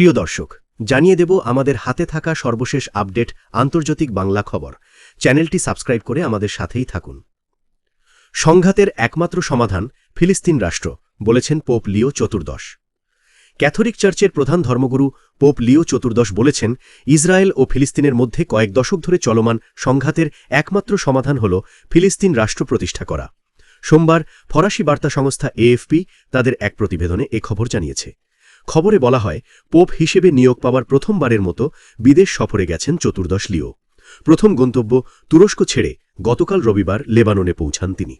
প্রিয় দর্শক, জানিয়ে দেব আমাদের হাতে থাকা সর্বশেষ আপডেট আন্তর্জাতিক বাংলা খবর। চ্যানেলটি সাবস্ক্রাইব করে আমাদের সাথেই থাকুন। সংঘাতের একমাত্র সমাধান ফিলিস্তিন রাষ্ট্র, বলেছেন পোপ লিও চতুর্দশ। ক্যাথলিক চার্চের প্রধান ধর্মগুরু পোপ লিও চতুর্দশ বলেছেন, ইসরায়েল ও ফিলিস্তিনের মধ্যে কয়েক দশক ধরে চলমান সংঘাতের একমাত্র সমাধান হল ফিলিস্তিন রাষ্ট্র প্রতিষ্ঠা করা। সোমবার ফরাসি বার্তা সংস্থা এএফপি তাদের এক প্রতিবেদনে এ খবর জানিয়েছে। খবরে বলা হয়, পোপ হিসেবে নিয়োগ পাওয়ার প্রথমবারের মতো বিদেশ সফরে গেছেন চতুর্দশ লিও। প্রথম গন্তব্য তুরস্ক ছেড়ে গতকাল রবিবার লেবাননে পৌঁছান তিনি।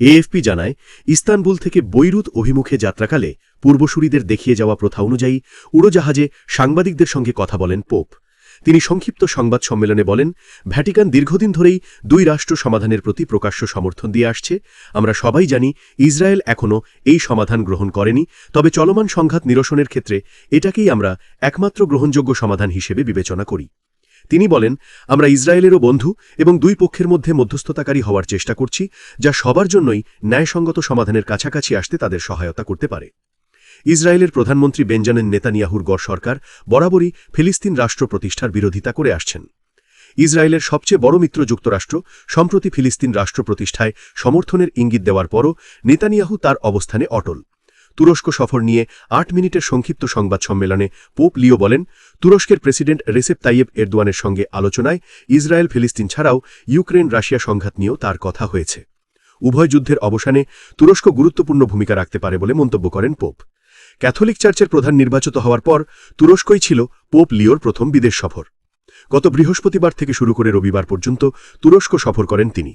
এএফপি জানায়, ইস্তানবুল থেকে বৈরুত অভিমুখে যাত্রাকালে পূর্বসূরিদের দেখিয়ে যাওয়া প্রথা অনুযায়ী উড়োজাহাজে সাংবাদিকদের সঙ্গে কথা বলেন পোপ। তিনি সংক্ষিপ্ত সংবাদ সম্মেলনে বলেন, ভ্যাটিকান দীর্ঘদিন ধরেই দুই রাষ্ট্র সমাধানের প্রতি প্রকাশ্য সমর্থন দিয়ে আসছে। আমরা সবাই জানি, ইসরায়েল এখনও এই সমাধান গ্রহণ করেনি, তবে চলমান সংঘাত নিরসনের ক্ষেত্রে এটাকেই আমরা একমাত্র গ্রহণযোগ্য সমাধান হিসেবে বিবেচনা করি। তিনি বলেন, আমরা ইসরায়েলেরও বন্ধু এবং দুই পক্ষের মধ্যে মধ্যস্থতাকারী হওয়ার চেষ্টা করছি, যা সবার জন্যই ন্যায়সঙ্গত সমাধানের কাছাকাছি আসতে তাদের সহায়তা করতে পারে। ইসরায়েলের প্রধানমন্ত্রী বেঞ্জামিন নেতানিয়াহুর গড় সরকার বরাবরই ফিলিস্তিন রাষ্ট্র প্রতিষ্ঠার বিরোধিতা করে আসছেন। ইসরায়েলের সবচেয়ে বড় মিত্র যুক্তরাষ্ট্র, সম্প্রতি ফিলিস্তিন রাষ্ট্র প্রতিষ্ঠায় সমর্থনের ইঙ্গিত দেওয়ার পরও নেতানিয়াহু তার অবস্থানে অটল। তুরস্ক সফর নিয়ে আট মিনিটের সংক্ষিপ্ত সংবাদ সম্মেলনে পোপ লিও বলেন, তুরস্কের প্রেসিডেন্ট রেসেপ তাইয়েব এরদোয়ানের সঙ্গে আলোচনায় ইসরায়েল ফিলিস্তিন ছাড়াও ইউক্রেন রাশিয়া সংঘাত নিয়েও তার কথা হয়েছে। উভয় যুদ্ধের অবসানে তুরস্ক গুরুত্বপূর্ণ ভূমিকা রাখতে পারে বলে মন্তব্য করেন পোপ। ক্যাথলিক চার্চের প্রধান নির্বাচিত হওয়ার পর তুরস্কই ছিল পোপ লিওর প্রথম বিদেশ সফর। গত বৃহস্পতিবার থেকে শুরু করে রবিবার পর্যন্ত তুরস্ক সফর করেন তিনি।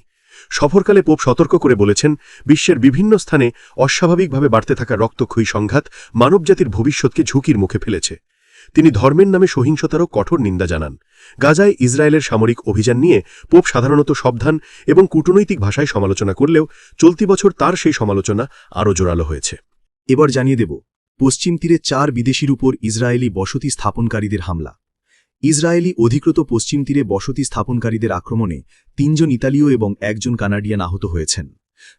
সফরকালে পোপ সতর্ক করে বলেছেন, বিশ্বের বিভিন্ন স্থানে অস্বাভাবিকভাবে বাড়তে থাকা রক্তক্ষয়ী সংঘাত মানবজাতির ভবিষ্যৎকে ঝুঁকির মুখে ফেলেছে। তিনি ধর্মের নামে সহিংসতারও কঠোর নিন্দা জানান। গাজায় ইসরায়েলের সামরিক অভিযান নিয়ে পোপ সাধারণত সাবধান এবং কূটনৈতিক ভাষায় সমালোচনা করলেও চলতি বছর তার সেই সমালোচনা আরও জোরালো হয়েছে। এবার জানিয়ে দেব পশ্চিম তীরে চার বিদেশির উপর ইসরায়েলি বসতি স্থাপনকারীদের হামলা। ইসরায়েলি অধিকৃত পশ্চিম তীরে বসতি স্থাপনকারীদের আক্রমণে তিনজন ইতালীয় এবং একজন কানাডিয়ান আহত হয়েছেন।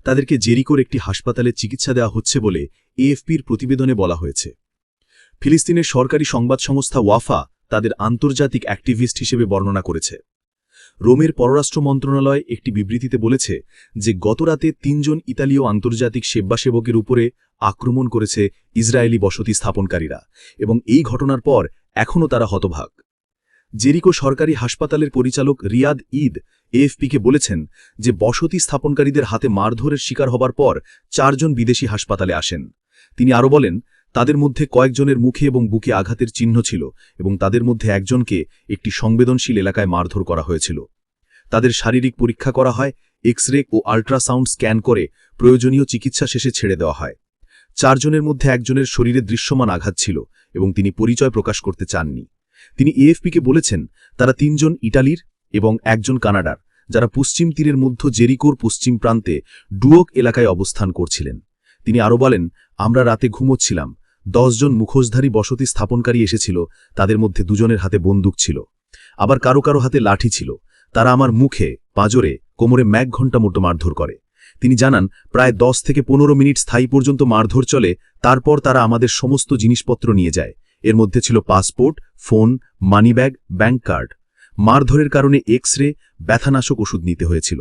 তাদেরকে জেরিকোর একটি হাসপাতালে চিকিৎসা দেওয়া হচ্ছে বলে এএফপির প্রতিবেদনে বলা হয়েছে। ফিলিস্তিনের সরকারি সংবাদ সংস্থা ওয়াফা তাদের আন্তর্জাতিক অ্যাক্টিভিস্ট হিসেবে বর্ণনা করেছে। রোমের পররাষ্ট্র মন্ত্রণালয় একটি বিবৃতিতে বলেছে যে গতরাতে তিনজন ইতালীয় আন্তর্জাতিক সেবাসেবকের উপরে আক্রমণ করেছে ইসরায়েলি বসতি স্থাপনকারীরা এবং এই ঘটনার পর এখনও তারা হতভাগ। জেরিকো সরকারি হাসপাতালের পরিচালক রিয়াদ ঈদ এএফপিকে বলেছেন যে বসতি স্থাপনকারীদের হাতে মারধরের শিকার হবার পর চারজন বিদেশি হাসপাতালে আসেন। তিনি আরও বলেন, তাদের মধ্যে কয়েকজনের মুখে এবং বুকে আঘাতের চিহ্ন ছিল এবং তাদের মধ্যে একজনকে একটি সংবেদনশীল এলাকায় মারধর করা হয়েছিল। তাদের শারীরিক পরীক্ষা করা হয় এক্স রে ও আল্ট্রাসাউন্ড স্ক্যান করে প্রয়োজনীয় চিকিৎসা শেষে ছেড়ে দেওয়া হয়। চারজনের মধ্যে একজনের শরীরে দৃশ্যমান আঘাত ছিল এবং তিনি পরিচয় প্রকাশ করতে চাননি। তিনি এএফপিকে বলেছেন, তারা তিনজন ইটালির এবং একজন কানাডার, যারা পশ্চিম তীরের মধ্য জেরিকোর পশ্চিম প্রান্তে ডুওক এলাকায় অবস্থান করছিলেন। তিনি আরও বলেন, আমরা রাতে ঘুমোচ্ছিলাম। দশজন মুখোশধারী বসতি স্থাপনকারী এসেছিল, তাদের মধ্যে দুজনের হাতে বন্দুক ছিল। আবার কারও কারও হাতে লাঠি ছিল। তারা আমার মুখে, পাঁজরে, কোমরে ম্যাক ঘণ্টা মতো মারধর করে। তিনি জানান, প্রায় দশ থেকে পনেরো মিনিট স্থায়ী পর্যন্ত মারধর চলে, তারপর তারা আমাদের সমস্ত জিনিসপত্র নিয়ে যায়। এর মধ্যে ছিল passport, phone, money bag bank card. মারধরের কারণে এক্স রে ব্যথানাশক ওষুধ নিতে হয়েছিল।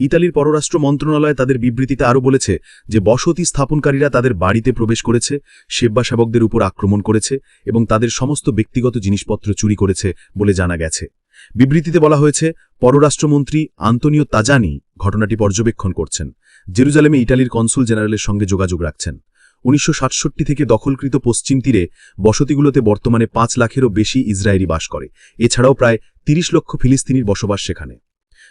ইতালির পররাষ্ট্র মন্ত্রণালয় তাদের বিবৃতিতে আরও বলেছে যে, বসতি স্থাপনকারীরা তাদের বাড়িতে প্রবেশ করেছে, সেবাসেবকদের উপর আক্রমণ করেছে এবং তাদের সমস্ত ব্যক্তিগত জিনিসপত্র চুরি করেছে বলে জানা গেছে। বিবৃতিতে বলা হয়েছে, পররাষ্ট্রমন্ত্রী আন্তনিও তাজানি ঘটনাটি পর্যবেক্ষণ করছেন। জেরুজালেমে ইটালির কনসুল জেনারেলের সঙ্গে যোগাযোগ রাখছেন। উনিশশো সাতষট্টি থেকে দখলকৃত পশ্চিম তীরে বসতিগুলোতে বর্তমানে পাঁচ লাখেরও বেশি ইসরায়েলি বাস করে। এছাড়াও প্রায় ৩০ লক্ষ ফিলিস্তিনির বসবাস সেখানে।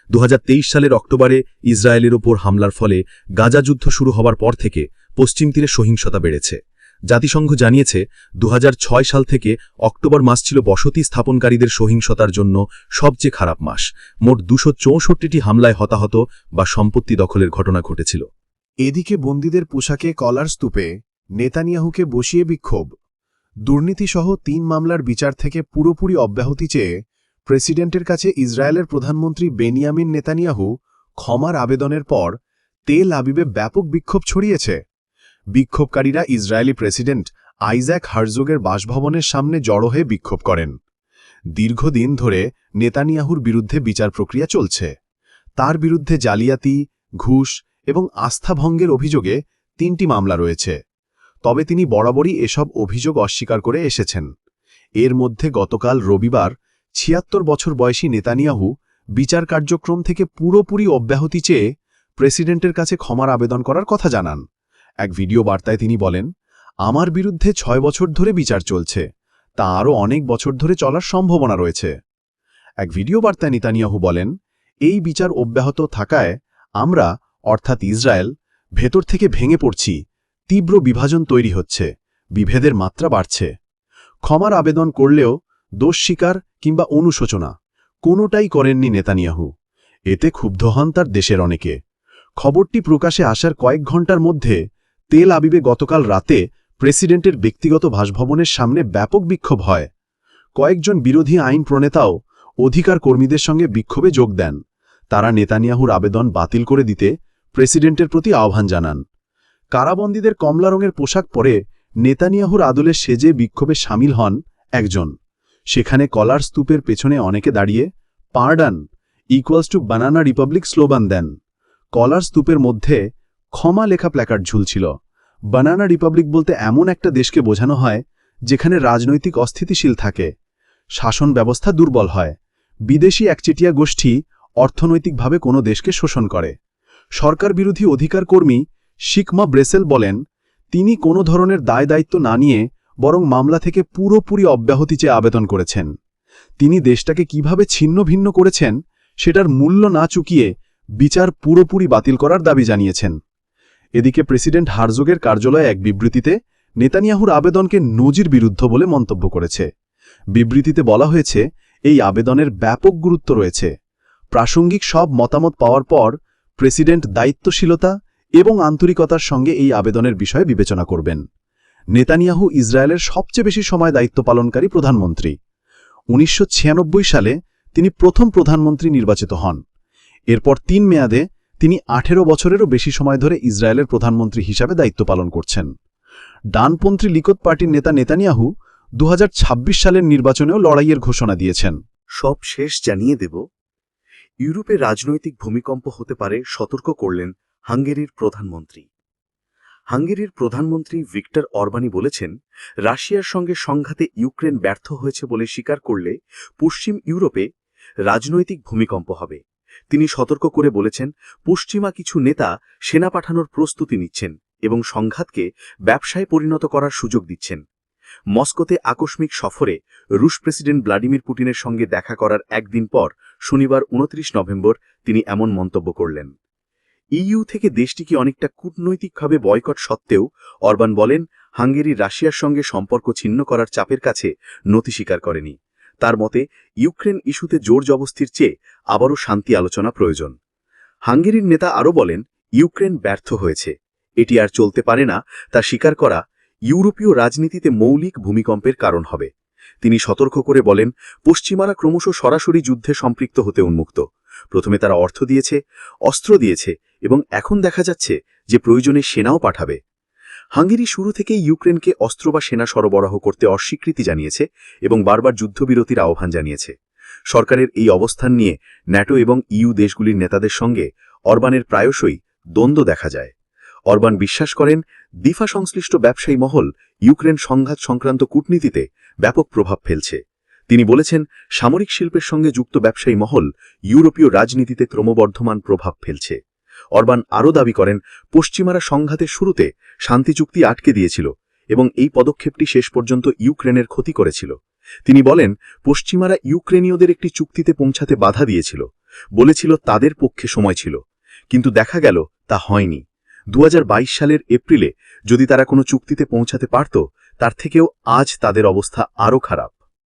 দু হাজার তেইশ সালের অক্টোবরে ইসরায়েলের ওপর হামলার ফলে গাজা যুদ্ধ শুরু হবার পর থেকে পশ্চিম তীরে সহিংসতা বেড়েছে। জাতিসংঘ জানিয়েছে দু হাজার ছয় সাল থেকে অক্টোবর মাস ছিল বসতি স্থাপনকারীদের সহিংসতার জন্য সবচেয়ে খারাপ মাস। মোট দুশো চৌষট্টিটি হামলায় হতাহত বা সম্পত্তি দখলের ঘটনা ঘটেছিল। এদিকে বন্দীদের পোশাকে কলার স্তূপে নেতানিয়াহুকে বসিয়ে বিক্ষোভ। দুর্নীতিসহ তিন মামলার বিচার থেকে পুরোপুরি অব্যাহতি চেয়ে প্রেসিডেন্টের কাছে ইসরায়েলের প্রধানমন্ত্রী বেনিয়ামিন নেতানিয়াহু ক্ষমার আবেদনের পর তেল আবিবে ব্যাপক বিক্ষোভ ছড়িয়েছে। বিক্ষোভকারীরা ইসরায়েলি প্রেসিডেন্ট আইজ্যাক হার্জোগের বাসভবনের সামনে জড়ো হয়ে বিক্ষোভ করেন। দীর্ঘদিন ধরে নেতানিয়াহুর বিরুদ্ধে বিচার প্রক্রিয়া চলছে। তার বিরুদ্ধে জালিয়াতি, ঘুষ এবং আস্থাভঙ্গের অভিযোগে তিনটি মামলা রয়েছে। তবে তিনি বরাবরই এসব অভিযোগ অস্বীকার করে এসেছেন। এর মধ্যে গতকাল রবিবার ছিয়াত্তর বছর বয়সী নেতানিয়াহু বিচার কার্যক্রম থেকে পুরোপুরি অব্যাহতি চেয়ে প্রেসিডেন্টের কাছে ক্ষমার আবেদন করার কথা জানান। এক ভিডিও বার্তায় তিনি বলেন, আমার বিরুদ্ধে ছয় বছর ধরে বিচার চলছে। তা আরও অনেক বছর ধরে চলার সম্ভাবনা রয়েছে। এক ভিডিও বার্তায় নেতানিয়াহু বলেন, এই বিচার অব্যাহত থাকায় আমরা, অর্থাৎ ইসরায়েল, ভেতর থেকে ভেঙে পড়ছি। তীব্র বিভাজন তৈরি হচ্ছে। বিভেদের মাত্রা বাড়ছে। ক্ষমার আবেদন করলেও দোষ স্বীকার কিংবা অনুশোচনা। কোনোটাই করেননি নেতানিয়াহু। এতে ক্ষুব্ধ হন তার দেশের অনেকে। খবরটি প্রকাশে আসার কয়েক ঘণ্টার মধ্যে তেল আবিবে গতকাল রাতে প্রেসিডেন্টের ব্যক্তিগত বাসভবনের সামনে ব্যাপক বিক্ষোভ হয়। কয়েকজন বিরোধী আইন প্রণেতাও অধিকার কর্মীদের সঙ্গে বিক্ষোভে যোগ দেন। তারা নেতানিয়াহুর আবেদন বাতিল করে দিতে প্রেসিডেন্টের প্রতি আহ্বান জানান। কারাবন্দীদের কমলা রঙের পোশাক পরে নেতানিয়াহুর আদলে সেজে বিক্ষোভে সামিল হন একজন। সেখানে কলার স্তূপের পেছনে অনেকে দাঁড়িয়ে, pardon, equals to banana republic slogan দেন। কলার স্তূপের মধ্যে ক্ষমা লেখা প্ল্যাকার্ড ঝুলছিল। বানানা রিপাবলিক বলতে এমন একটা দেশকে বোঝানো হয়, যেখানে রাজনৈতিক অস্থিতিশীল থাকে। শাসন ব্যবস্থা দুর্বল হয়। বিদেশি একচেটিয়া গোষ্ঠী অর্থনৈতিকভাবে কোনো দেশকে শোষণ করে। সরকার বিরোধী অধিকার কর্মী শিকমা ব্রেসেল বলেন, তিনি কোনো ধরনের দায় দায়িত্ব না নিয়ে বরং মামলা থেকে পুরোপুরি অব্যাহতি চেয়ে আবেদন করেছেন। তিনি দেশটাকে কীভাবে ছিন্ন ভিন্ন করেছেন, সেটার মূল্য না চুকিয়ে বিচার পুরোপুরি বাতিল করার দাবি জানিয়েছেন। এদিকে প্রেসিডেন্ট হারজোগের কার্যালয়ে এক বিবৃতিতে নেতানিয়াহুর আবেদনকে নজির বিরুদ্ধ বলে মন্তব্য করেছে। বিবৃতিতে বলা হয়েছে, এই আবেদনের ব্যাপক গুরুত্ব রয়েছে। প্রাসঙ্গিক সব মতামত পাওয়ার পর প্রেসিডেন্ট দায়িত্বশীলতা এবং আন্তরিকতার সঙ্গে এই আবেদনের বিষয়ে বিবেচনা করবেন। নেতানিয়াহু ইসরায়েলের সবচেয়ে বেশি সময় দায়িত্ব পালনকারী প্রধানমন্ত্রী। উনিশশো ছিয়ানব্বই সালে তিনি প্রথম প্রধানমন্ত্রী নির্বাচিত হন। এরপর তিন মেয়াদে তিনি আঠেরো বছরেরও বেশি সময় ধরে ইসরায়েলের প্রধানমন্ত্রী হিসাবে দায়িত্ব পালন করছেন। ডানপন্থী লিকত পার্টির নেতা নেতানিয়াহু দু হাজার ছাব্বিশ সালের নির্বাচনেও লড়াইয়ের ঘোষণা দিয়েছেন। সব শেষ জানিয়ে দেব, ইউরোপে রাজনৈতিক ভূমিকম্প হতে পারে সতর্ক করলেন হাঙ্গেরির প্রধানমন্ত্রী। হাঙ্গেরির প্রধানমন্ত্রী ভিক্টর অরবানি বলেছেন, রাশিয়ার সঙ্গে সংঘাতে ইউক্রেন ব্যর্থ হয়েছে বলে স্বীকার করলে পশ্চিম ইউরোপে রাজনৈতিক ভূমিকম্প হবে। তিনি সতর্ক করে বলেছেন, পশ্চিমা কিছু নেতা সেনা পাঠানোর প্রস্তুতি নিচ্ছেন এবং সংঘাতকে ব্যবসায় পরিণত করার সুযোগ দিচ্ছেন। মস্কোতে আকস্মিক সফরে রুশ প্রেসিডেন্ট ভ্লাদিমির পুটিনের সঙ্গে দেখা করার একদিন পর, শনিবার উনত্রিশ নভেম্বর, তিনি এমন মন্তব্য করলেন। ইইউ থেকে দেশটিকে অনেকটা কূটনৈতিকভাবে বয়কট সত্ত্বেও, অরবান বলেন, হাঙ্গেরি রাশিয়ার সঙ্গে সম্পর্ক ছিন্ন করার চাপের কাছে নতি স্বীকার করেনি। তার মতে, ইউক্রেন ইস্যুতে জোর জবস্তির চেয়ে আবারও শান্তি আলোচনা প্রয়োজন। হাঙ্গেরির নেতা আরও বলেন, ইউক্রেন ব্যর্থ হয়েছে। এটি আর চলতে পারে না, তা স্বীকার করা ইউরোপীয় রাজনীতিতে মৌলিক ভূমিকম্পের কারণ হবে। তিনি সতর্ক করে বলেন, পশ্চিমারা ক্রমশ সরাসরি যুদ্ধে সম্পৃক্ত হতে উন্মুক্ত। প্রথমে তারা অর্থ দিয়েছে, অস্ত্র দিয়েছে এবং এখন দেখা যাচ্ছে যে প্রয়োজনে সেনাও পাঠাবে। হাঙ্গেরি শুরু থেকেই ইউক্রেনকে অস্ত্র বা সেনা সরবরাহ করতে অস্বীকৃতি জানিয়েছে এবং বারবার যুদ্ধবিরতির আহ্বান জানিয়েছে। সরকারের এই অবস্থান নিয়ে ন্যাটো এবং ইউ দেশগুলির নেতাদের সঙ্গে অরবানের প্রায়শই দ্বন্দ্ব দেখা যায়। অরবান বিশ্বাস করেন দিফা সংশ্লিষ্ট ব্যবসায়ী মহল ইউক্রেন সংঘাত সংক্রান্ত কূটনীতিতে ব্যাপক প্রভাব ফেলছে। তিনি বলেছেন, সামরিক শিল্পের সঙ্গে যুক্ত ব্যবসায়ী মহল ইউরোপীয় রাজনীতিতে ক্রমবর্ধমান প্রভাব ফেলছে। অরবান আরও দাবি করেন, পশ্চিমারা সংঘাতের শুরুতে শান্তি চুক্তি আটকে দিয়েছিল এবং এই পদক্ষেপটি শেষ পর্যন্ত ইউক্রেনের ক্ষতি করেছিল। তিনি বলেন, পশ্চিমারা ইউক্রেনীয়দের একটি চুক্তিতে পৌঁছাতে বাধা দিয়েছিল, বলেছিল তাদের পক্ষে সময় ছিল, কিন্তু দেখা গেল তা হয়নি। দু হাজার বাইশ সালের এপ্রিলে যদি তারা কোনো চুক্তিতে পৌঁছাতে পারত, তার থেকেও আজ তাদের অবস্থা আরও খারাপ।